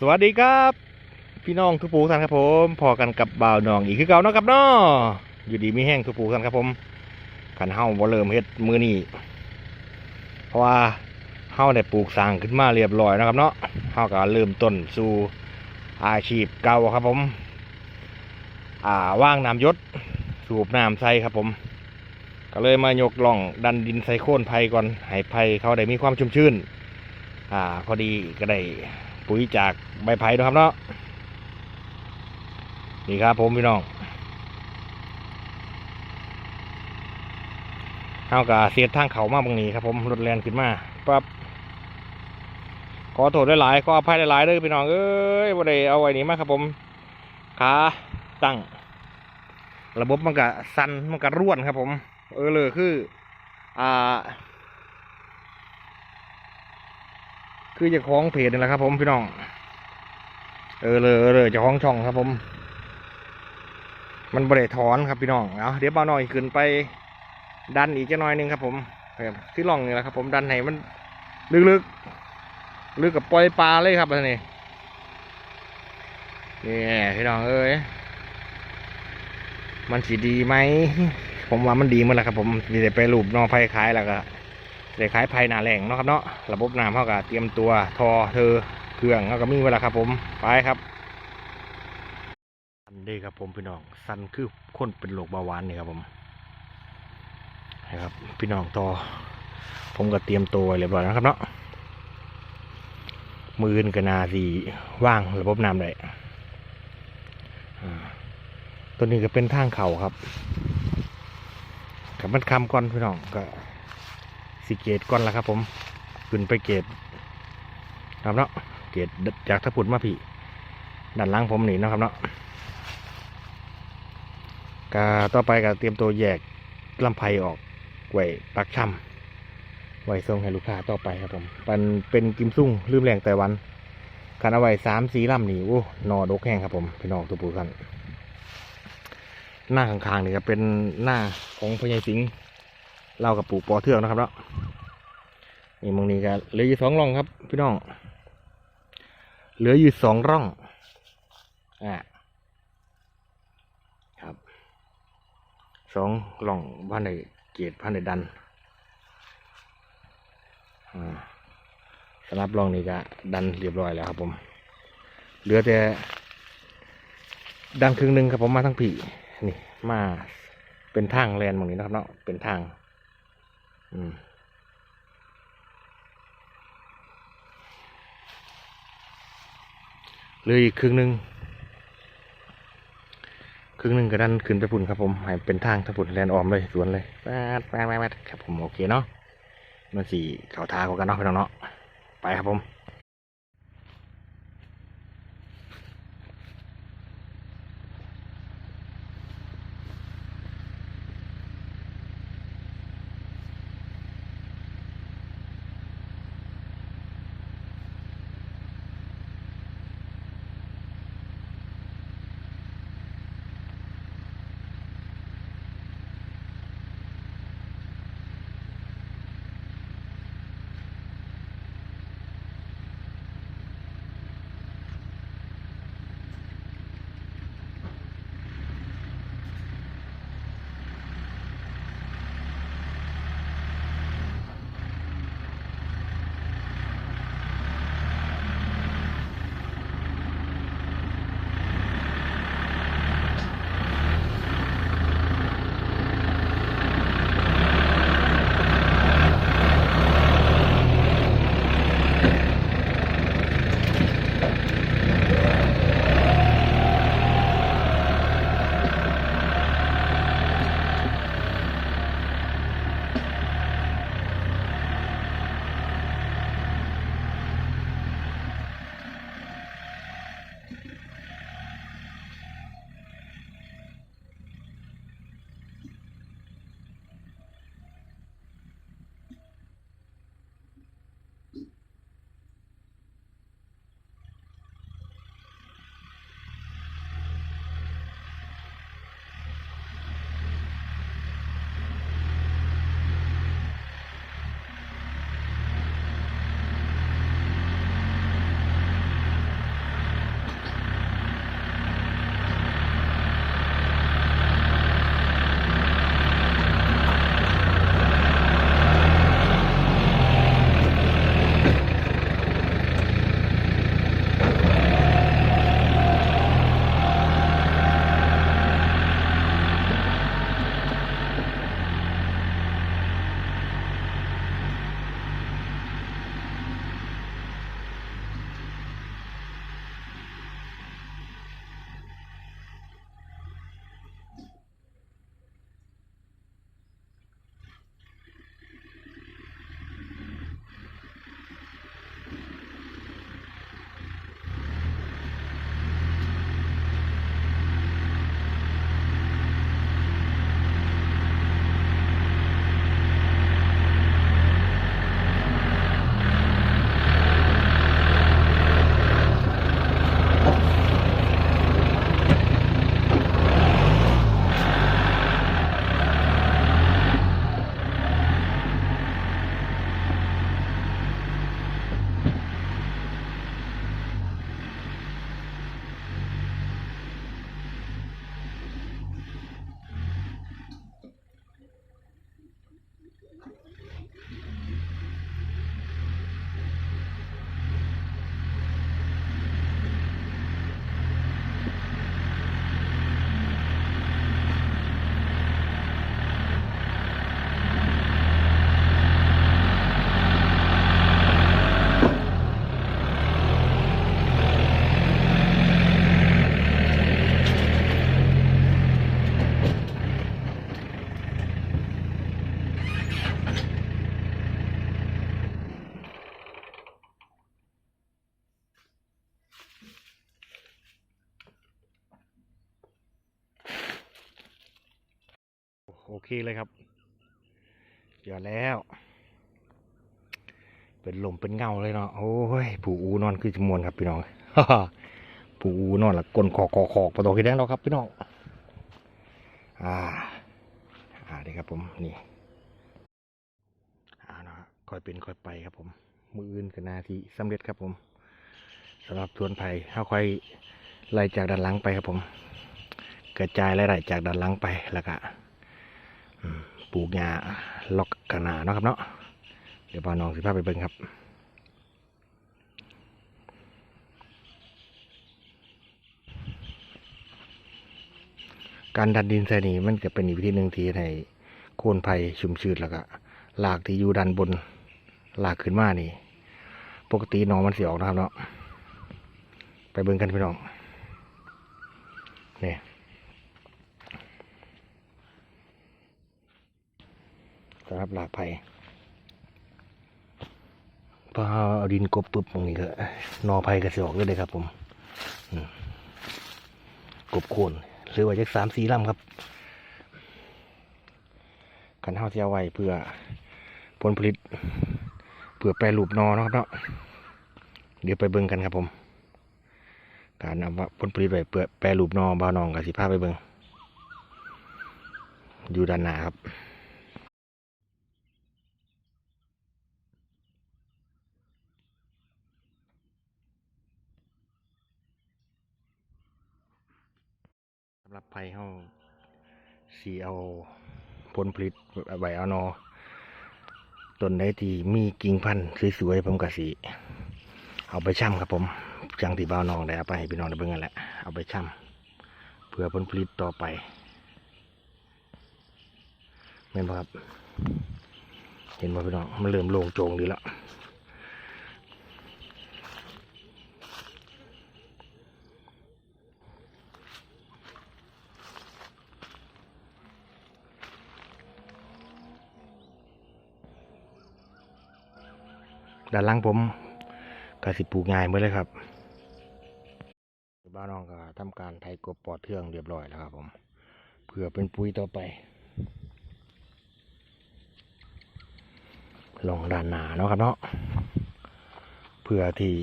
สวัสดีครับ พี่น้องทุกปูท่านครับผมพอกันกับบ่าวน้องอีกคือเก่าเนาะครับเนาะอยู่ดีมีแห้งทุกปูท่านครับผมขันเฮาบ่เริ่มเฮ็ดมือนี้เพราะว่าเฮาได้ปลูกสร้างขึ้นมาเรียบร้อยนะครับเนาะเฮาก็เริ่มต้นสู่อาชีพเก่าครับผม อ่าว่างน้ำยศสูบน้ำใส่ครับผม ก็เลยมายกล่องดันดินใส่โค่นไผ่ก่อนให้ไผ่เขาได้มีความชุ่มชื้นอ่า พอดีก็ได้ ปุ๋ยจากใบไผ่เนาะครับเนาะนี่ครับผมพี่น้องเฮากะเสียดทางเขามาบางนี้ครับผมรถแลนขึ้นมาปั๊บขอโทษหลายๆขออภัยหลายๆเด้อพี่น้องเอ้ยบ่ได้เอาไว้นี่มาครับผมขาตั้ง ระบบมันก็สั่นมันก็ร่วนครับผม เออเลยคือ อ่า คือจะคล้องเพจนี่แหละครับ ผมพี่น้อง เออเลยเออเลยจะคล้องช่องครับผม มันบริถอนครับพี่น้องเอาเดี๋ยวเบาหน่อยขึ้นไป ดันอีกจะน้อยนึงครับ ผมครับที่ล่องนี่แหละครับ ผมดันให้มันลึกๆลึกกับปล่อยปลาเลยครับอันนี้นี่พี่น้องเอ้ยมันสีดีไหมผมว่ามันดีมันแหละครับ ผมมีแต่ไปรูปนอไผ่ขายแล้วก็ เด็กขายภายหนาแหล่งเนาะครับเนาะระบบน้ำเขาก็เตรียมตัวทอเธอเครื่องเขาก็มีเวลาครับผมไปครับสันเด้ครับผมพี่น้องสันคือคนเป็นโรคเบาหวานนี่ครับผมนะครับพี่น้องทอผมก็เตรียมตัวเรียบร้อยนะครับเนาะมืออนกนาสีว่างระบบน้ำได้ตัวนี้ก็เป็นทางเข่าครับกับมันคำก่อนพี่น้องก็ สีเกตก่อนละครับผมขึ้นไปเกตครับเนาะเกตจากทะพุดมาพี่ด้านล่างผมนี่นะครับเนาะกาต่อไปก็เตรียมตัวแยกลำไพออกไว้ปักช่ำไว้ส่งให้ลูกค้าต่อไปครับผมมันเป็นกิมซุ่งลืมแรงแต่วันการเอาไว้สามสีลำนี่โอ้นอดกแห้งครับผมพี่น้องตัวปูกันหน้าข้างๆนี่ก็เป็นหน้าของพญายสิงห์ เล่ากับปลูกปอเทืองนะครับเนาะนี่มองนี้ก็เหลืออยู่สองร่องครับ พี่น้อง เหลืออยู่สองร่องอ่าครับสองร่องพันในเกตพันในดันสำหรับร่องนี้ก็ดันเรียบร้อยแล้วครับผม เหลือแต่ดันครึ่งหนึ่งครับผมมาทั้งผีนี่มาเป็นทางแลนมองนี้นะครับเนาะเป็นทาง เหลยอีกครึ่งหนึ่งครึ่งหนึ่งก็ดันขึ้นไปพุ่นครับผมให้เป็นทางทางพุ่นแลนออมเลยสวนเลยแป๊ดแป๊ดแป๊ดครับผมโอเคเนาะมันสี่เขาทางกันเนาะพี่น้องเนาะไปครับผม โอเคเลยครับเดี๋ยวแล้ว เป็นลมเป็นเงาเลยเนาะโอ้ยผู้อูนอนคือจมวนครับพี่น้องผู้อูนอนละกลนคอคอคอกประตูขี้แดงแล้วครับพี่น้องอ่าอ่านี่ครับผมนี่อ่านะค่อยเป็นค่อยไปครับผม มืออื่นกับนาทีสำเร็จครับผมสำหรับทวนภัยเขาค่อยไล่จากด้านหลังไปครับผม กระจายไล่ๆจากด้านหลังไปแล้วก็ ปลูกหญ้าล็อกกระนาเนาะครับเนาะเดี๋ยวพาน้องสิพาไปเบิ่งครับการดันดินใส่นี่มันก็เป็นอีกวิธีหนึ่งที่ให้โคนไผ่ชุ่มชื้นแล้วก็หลากที่อยู่ด้านบนหลากขึ้นมานี่ ปกติน้องมันเสียออกนะครับเนาะไปเบิ่งกันพี่น้องนี่ สำหรับหลาไผ่พอเอาดินกบปุ๊บตรงนี้ก็นอไผ่ก็เสียอกเลยเลยครับ ผมกบโคนหรือไว่าจักสามสี่ลำครับกันเท้าเที่ยไว้เพื่อผลผลิต เพื่อแปรรูปนอนะครับเนาะเดี๋ยวไปเบิ่งกันครับผม การนำว่าผลผลิตไว้เพื่อแปรรูปนอบานองกับสิภาพไปเบิ่งอยู่ด้านหน้าครับ สำห รับไผ่เฮาสีเอาผลผลิตไว้เอานอต้นใดที่มีกิ่งพันธุ์สวยๆผมก็สิเอาไปช่ำครับผมจังที่บ้าวน้องได้เอาไปให้พี่น้องได้เบิ่งกันแหละเอาไปช่ำเพื่อผลผลิตต่อไปเห็นไหมครับ เห็นไหมพี่น้องมันเริ่มโล่งโจงดีแล้ว ด้านล่างผมก็สิปลูกง่ายหมดเลยครับบ้านน้องก็ทำการไถกบปอดเทืองเรียบร้อยแล้วครับผมเพื่อเป็นปุ๋ยต่อไปลงด้านหนาเนาะครับเนาะเพื่อที่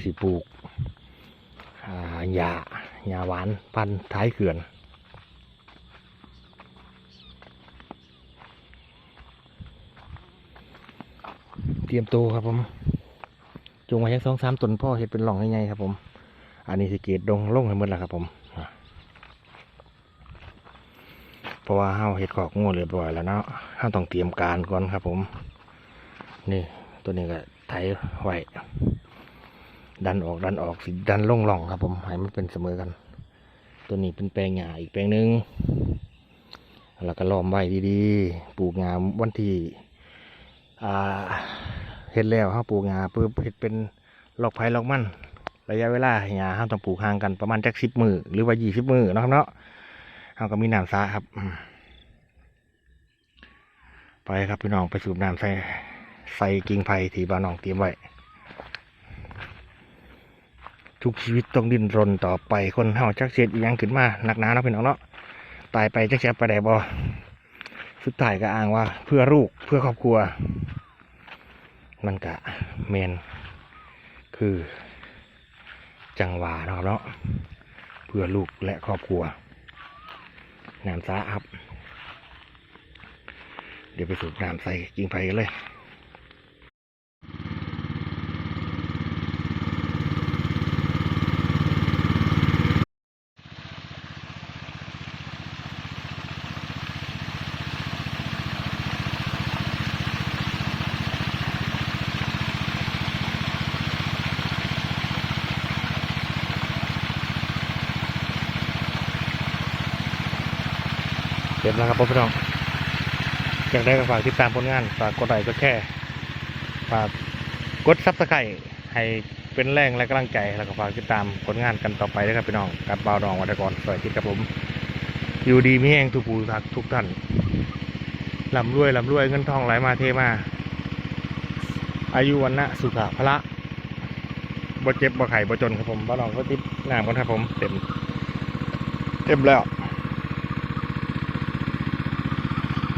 สิปลูกหญ้าหญ้าหวานพันท้ายเขื่อน เตรียมตัวครับผมจงไว้ยังสองสามต้นพ่อเห็ดเป็นหล่องยังไงครับผม อันนี้สิเกตดงล่งให้หมดแล้วครับผมเพราะว่าเฮาเห็ดขอกงูเรียบร้อยแล้วเนาะเฮาต้องเตรียมการก่อนครับผม นี่ตัวนี้ก็ไถไหวดันออกดันออกสิดันล่งหล่องครับผมให้มันเป็นเสมอกัน ตัวนี้เป็นแปลงหญ้าอีกแปลงหนึ่งแล้วก็ล้อมไว้ดีๆ ปลูกงามวันที่อ่า เฮ็ดแล้วห้าปลูกหญ้าเพื่อเฮ็ดเป็นลอกไผ่ลอกมันระยะเวลาหญ้าห้าต้องปลูกห่างกันประมาณจักสิบมือหรือว่ายี่สิบมือนะครับเนาะเฮาก็มีน้ำซาครับไปครับพี่น้องไปสูบน้ำใส่ใส่กิ่งไผ่ที่บ้านน้องเตรียมไว้ทุกชีวิตต้องดิ้นรนต่อไปคนเฮาจักเสียดอีหยังขึ้นมาหนักหนาเนาะพี่น้องเนาะตายไปจักเสียไปได้บ่สุดท้ายก็อ้างว่าเพื่อลูกเพื่อครอบครัว มันกะเมนคือ จังหวะนะครับเนาะเพื่อลูกและครอบครัวน้ำซาครับ เดี๋ยวไปสูบน้ำใส่กิ่งไผ่กันเลย เรียบร้อยครับพี่น้องอยากได้ก็ฝากติดตามผลงาน ฝากกดไลค์กดแชร์ฝากกดซับสไครต์ให้เป็นแรงและกำลังใจแล้วก็ฝากติดตามผลงานกันต่อไปด้วยครับพี่น้องกับบ่าวดองวัตกรสวัสดีครับผม อยู่ดีมีแห่งทุกผู้ทักทุกท่านลำรวยลำรวยเงินทองไหลมาเทมา อายุวันนะสุขะพละบ่เจ็บบ่ไข่บ่จนครับผมบ่าวดองก็ติดน้ำกันครับผม เต็ม เต็มแล้ว